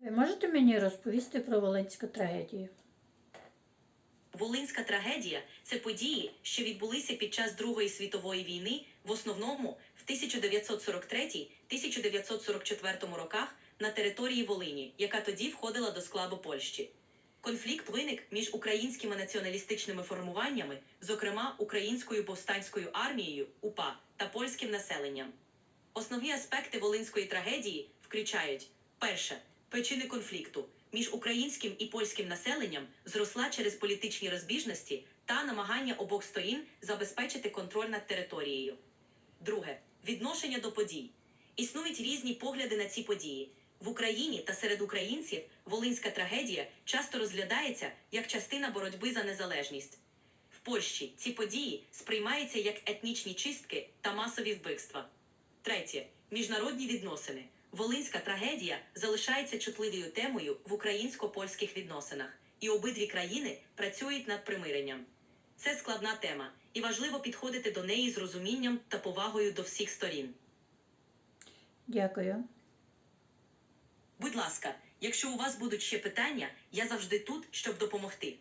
Ви можете мені розповісти про Волинську трагедію? Волинська трагедія це події, що відбулися під час Другої світової війни, в основному в 1943-1944 роках на території Волині, яка тоді входила до складу Польщі. Конфлікт виник між українськими націоналістичними формуваннями, зокрема Українською повстанською армією УПА та польським населенням. Основні аспекти волинської трагедії включають перше причини конфлікту між українським і польським населенням зросла через політичні розбіжності та намагання обох сторін забезпечити контроль над територією. Друге відношення до подій. Існують різні погляди на ці події. В Україні та серед українців волинська трагедія часто розглядається як частина боротьби за незалежність. В Польщі ці події сприймаються як етнічні чистки та масові вбивства. Третє міжнародні відносини. Волинська трагедія залишається чутливою темою в українсько-польських відносинах, і обидві країни працюють над примиренням. Це складна тема, і важливо підходити до неї з розумінням та повагою до всіх сторін. Дякую. Будь ласка, якщо у вас будуть ще питання, я завжди тут, щоб допомогти.